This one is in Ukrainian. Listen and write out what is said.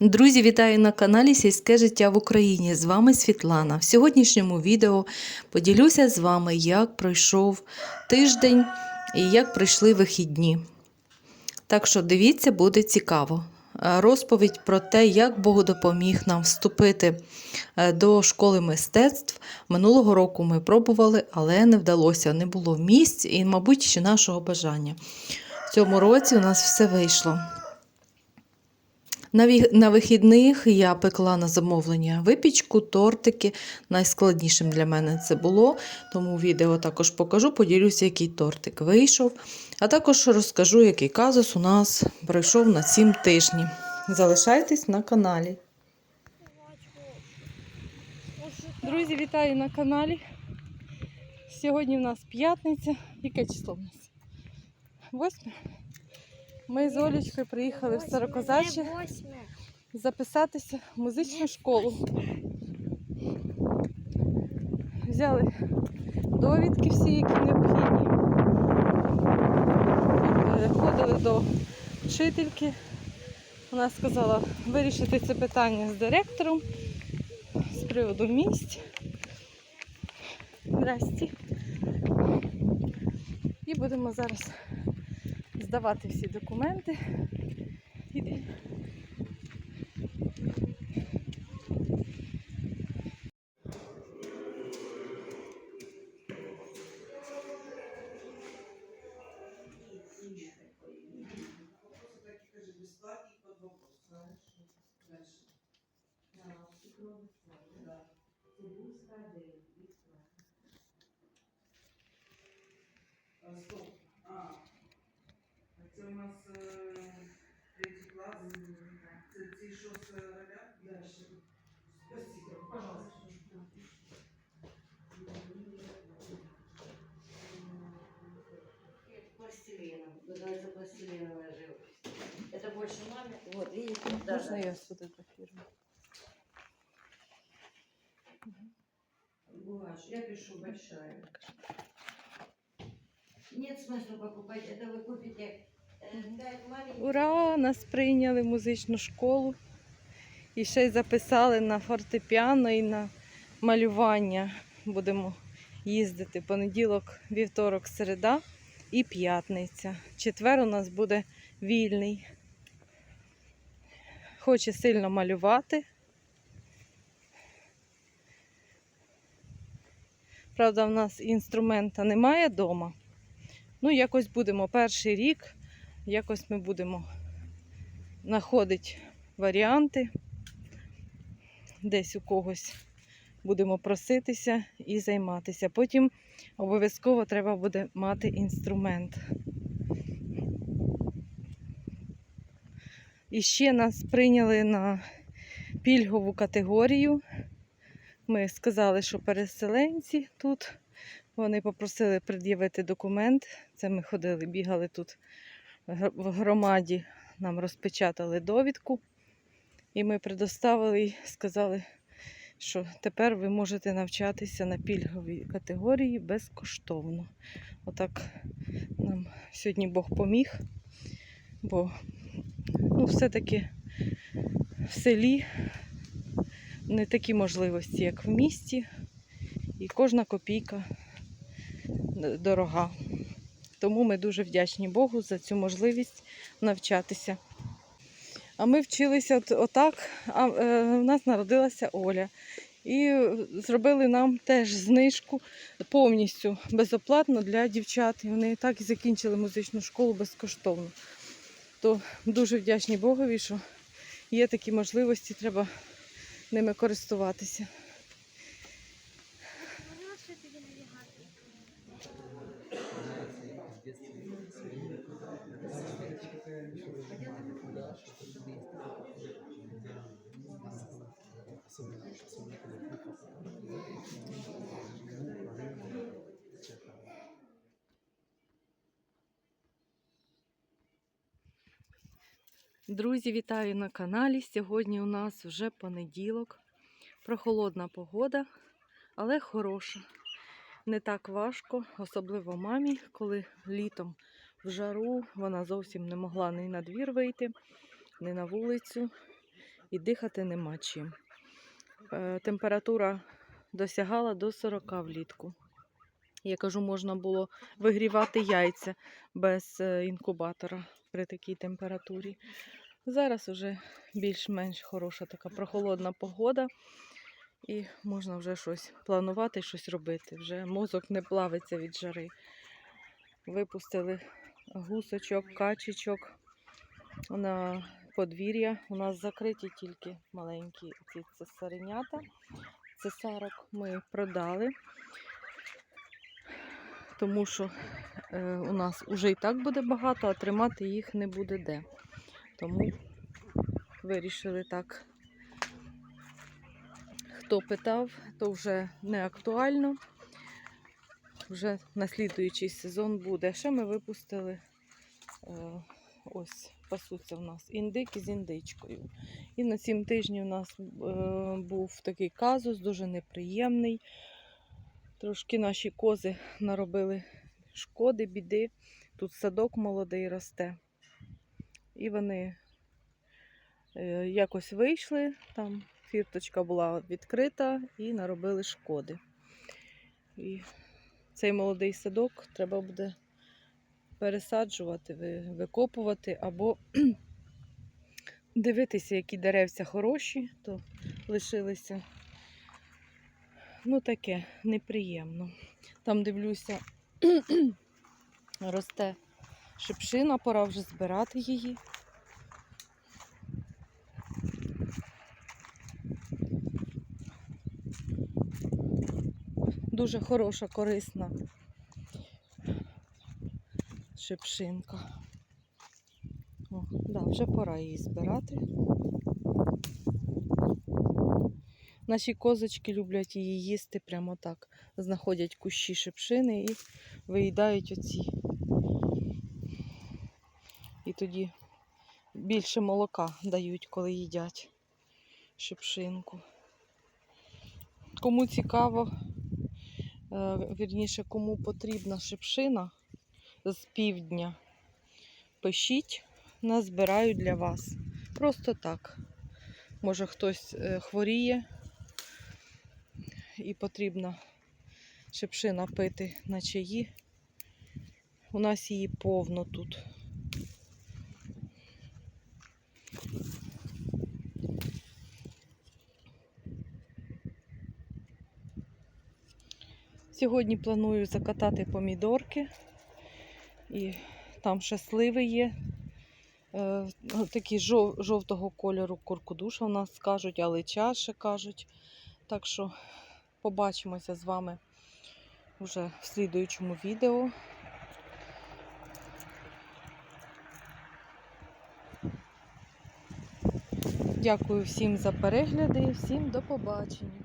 Друзі, вітаю на каналі Сільське життя в Україні. З вами Світлана. В сьогоднішньому відео поділюся з вами, як пройшов тиждень і як пройшли вихідні. Так що дивіться, буде цікаво. Е, Розповідь про те, як Бог допоміг нам вступити е, до школи мистецтв. Минулого року ми пробували, але не вдалося, не було місць і, мабуть, ще нашого бажання. В цьому році у нас все вийшло. На, вихідних я пекла на замовлення випічку, тортики. Найскладнішим для мене це було, тому відео також покажу, поділюся, який тортик вийшов. А також розкажу, який казус у нас пройшов на 7 тижнів. Залишайтесь на каналі. Друзі, вітаю на каналі. Сьогодні в нас п'ятниця. Яке число в нас? Восьме. Ми з Олечкою приїхали в Старокозачі записатися в музичну школу. Взяли довідки всі, які необхідні. Ходили до вчительки. Вона сказала вирішити це питання з директором з приводу місць. Здрасті. І будемо зараз здавати всі документи. Іди. Стоп. А. Це у нас е, третій клас. Це ці, що з роля? Дальше. Спасибо. Пожалуйста. Пластилином. Называется пластилиновая живопись. Это больше маме. Вот, видите? Да, Можна да. я сфотографірую? Гуашь. Я пишу большая. Нет смысла покупать. Это вы купите э, пять маленьких. Ура! Нас прийняли в музичну школу. І ще й записали на фортепіано і на малювання. Будемо їздити понеділок, вівторок, середа і п'ятниця. Четвер у нас буде вільний. Хоче сильно малювати. Правда, в нас інструмента немає вдома. Ну, якось будемо перший рік, якось ми будемо знаходити варіанти. Десь у когось будемо проситися і займатися. Потім обов'язково треба буде мати інструмент. І ще нас прийняли на пільгову категорію. Ми сказали, що переселенці тут. Вони попросили пред'явити документ. Це ми ходили, бігали тут в громаді, нам розпечатали довідку. І ми предоставили і сказали, що тепер ви можете навчатися на пільговій категорії безкоштовно. Отак нам сьогодні Бог поміг, бо ну, все-таки в селі не такі можливості, як в місті, і кожна копійка дорога. Тому ми дуже вдячні Богу за цю можливість навчатися. А ми вчилися от, отак, а е, в нас народилася Оля. І зробили нам теж знижку повністю безоплатно для дівчат. І вони так і закінчили музичну школу безкоштовно. То дуже вдячні Богові, що є такі можливості, треба ними користуватися. Друзі, вітаю на каналі. Сьогодні у нас вже понеділок. Прохолодна погода, але хороша. Не так важко, особливо мамі, коли літом в жару вона зовсім не могла ні на двір вийти, ні на вулицю. і дихати нема чим. Е, Температура досягала до 40 влітку. Я кажу, можна було вигрівати яйця без е, інкубатора при такій температурі. Зараз вже більш-менш хороша така прохолодна погода, і можна вже щось планувати, щось робити. Вже мозок не плавиться від жари. Випустили гусочок, качечок на подвір'я. У нас закриті тільки маленькі ці цесаренята. Цесарок ми продали, тому що е, у нас вже і так буде багато, а тримати їх не буде де. Тому вирішили так. Хто питав, то вже не актуально. Вже наслідуючий сезон буде. Ще ми випустили е, ось пасуться в нас індики з індичкою. І на сім тижнів у нас е, був такий казус, дуже неприємний. Трошки наші кози наробили шкоди, біди. Тут садок молодий росте. І вони е, якось вийшли, там фірточка була відкрита і наробили шкоди. І цей молодий садок треба буде пересаджувати, викопувати або дивитися, які деревця хороші, то лишилися. Ну, таке неприємно. Там дивлюся, росте шипшина, пора вже збирати її. Дуже хороша, корисна шипшинка. О, да, вже пора її збирати. Наші козочки люблять її їсти прямо так. Знаходять кущі шипшини і виїдають оці. І тоді більше молока дають, коли їдять шипшинку. Кому цікаво, е, вірніше, кому потрібна шипшина з півдня, пишіть, назбираю для вас. Просто так. Може хтось е, хворіє і потрібна шипшина пити на чаї. У нас її повно тут. Сьогодні планую закатати помідорки. І там ще сливи є. Е, ну, такі жов, жовтого кольору куркудуша у нас кажуть, але чаші кажуть. Так що побачимося з вами вже в слідуючому відео. Дякую всім за перегляди і всім до побачення.